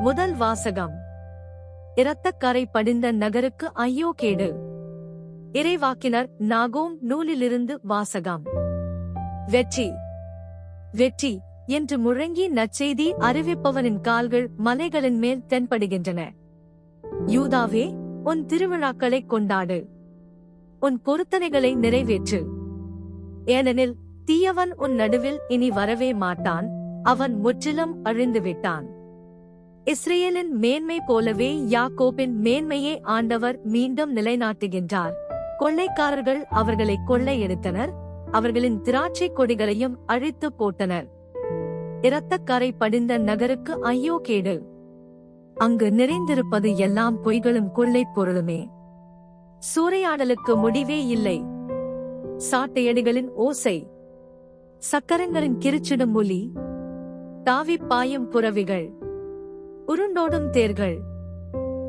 முதல் வாசகம். இரத்தக்கரை படிந்த நகருக்கு ஐயோ கேடு. இறைவாக்கினர் நாகோம் நூலிலிருந்து வாசகம். வெற்றி. வெற்றி என்று முழங்கி நற்செய்தி அறிவிப்பவனின் கால்கள் மலைகளின் மேல் தென்படுகின்றன. யூதாவே உன் திருவிழாக்களை கொண்டாடு. உன் பொருத்தனைகளை நிறைவேற்று. ஏனெனில் தீயவன் உன் நடுவில் இனி வரவே மாட்டான் அவன் முற்றிலும் அழிந்துவிட்டான். இஸ்ரேலின் மேன்மை போலவே யாக்கோபின் மேன்மையை ஆண்டவர் மீண்டும் நிலைநாட்டுகின்றார். கொள்ளைக்காரர்கள் அவர்களை கொள்ளையெடுத்தனர் அவர்களின் திராட்சை கொடிகளையும் அழித்து போட்டனர். இரத்தக்கரை படிந்த நகருக்கு ஐயோ கேடு அங்கு நிறைந்திருப்பது எல்லாம் பொய்களும் கொள்ளைப் பொருளுமே. சூறையாடலுக்கு முடிவே இல்லை. சாட்டையடிகளின் ஓசை. சக்கரங்களின் கிரிச்சிடும் ஒலி. தாவிப் பாயும் புறவிகள். உருண்டோடும் தேர்கள்.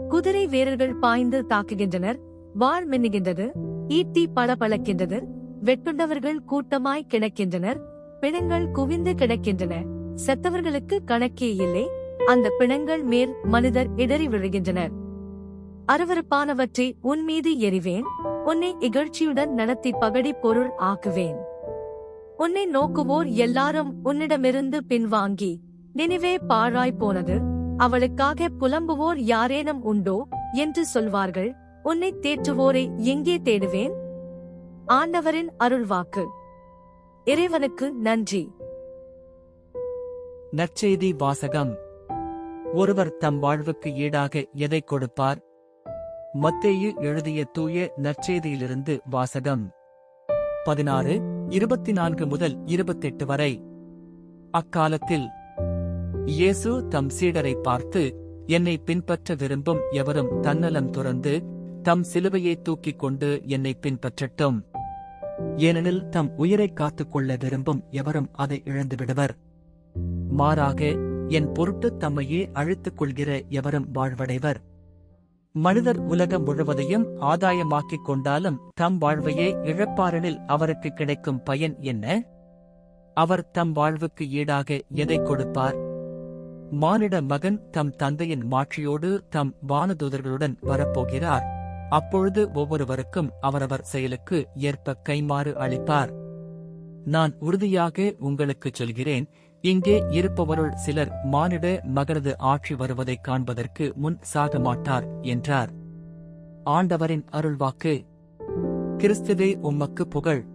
குதிரை வீரர்கள் பாய்ந்து தாக்குகின்றனர். வாழ் மின்னுகின்றது. ஈட்டி பளபளக்கின்றது. வெட்டுண்டவர்கள் கூட்டமாய் கிடக்கின்றனர். பிணங்கள் குவிந்து கிடக்கின்றன. செத்தவர்களுக்கு கணக்கே இல்லை. அந்த பிணங்கள் மேல் மனிதர் இடறி விழுகின்றனர் அருவருப்பானவற்றை உன் மீது எறிவேன். உன்னை இகழ்ச்சியுடன் நடத்தி பகடி பொருள் ஆக்குவேன். உன்னை நோக்குவோர் எல்லாரும் உன்னிடமிருந்து பின்வாங்கி நினைவே பாழாய் போனது. அவளுக்காக புலம்புவோர் யாரேனும் உண்டோ என்று சொல்வார்கள். உன்னை தேற்றுவோரை எங்கே தேடுவேன்? ஆண்டவரின் அருள்வாக்கு. இறைவனுக்கு நன்றி. நற்செய்தி வாசகம். ஒருவர் தம் வாழ்வுக்கு ஈடாக எதை கொடுப்பார்? மத்தேயு எழுதிய தூய நற்செய்தியிலிருந்து வாசகம். பதினாறு இருபத்தி நான்கு முதல் இருபத்தெட்டு வரை. அக்காலத்தில் இயேசு தம் சீடரை பார்த்து என்னை பின்பற்ற விரும்பும் எவரும் தன்னலம் துறந்து தம் சிலுவையை தூக்கிக் கொண்டு என்னை பின்பற்றட்டும். ஏனெனில் தம் உயிரைக் காத்துக்கொள்ள விரும்பும் எவரும் அதை இழந்துவிடுவர். மாறாக என் பொருட்டு தம்மையே அழித்துக் கொள்கிற எவரும் வாழ்வடைவர். மனிதர் உலகம் முழுவதையும் ஆதாயமாக்கிக் கொண்டாலும் தம் வாழ்வையே இழப்பாரெனில் அவருக்கு கிடைக்கும் பயன் என்ன? அவர் தம் வாழ்வுக்கு ஈடாக எதை கொடுப்பார்? மானிட மகன் தம் தந்தையின் மாட்சியோடு தம் வானதூதர்களுடன் வரப்போகிறார். அப்பொழுது ஒவ்வொருவருக்கும் அவரவர் செயலுக்கு ஏற்ப கைமாறு அளிப்பார். நான் உறுதியாக உங்களுக்குச் சொல்கிறேன் இங்கே இருப்பவருள் சிலர் மானிட மகனது ஆட்சி வருவதைக் காண்பதற்கு முன் சாக மாட்டார் என்றார். ஆண்டவரின் அருள்வாக்கு. கிறிஸ்துவே உம்மக்கு புகழ்.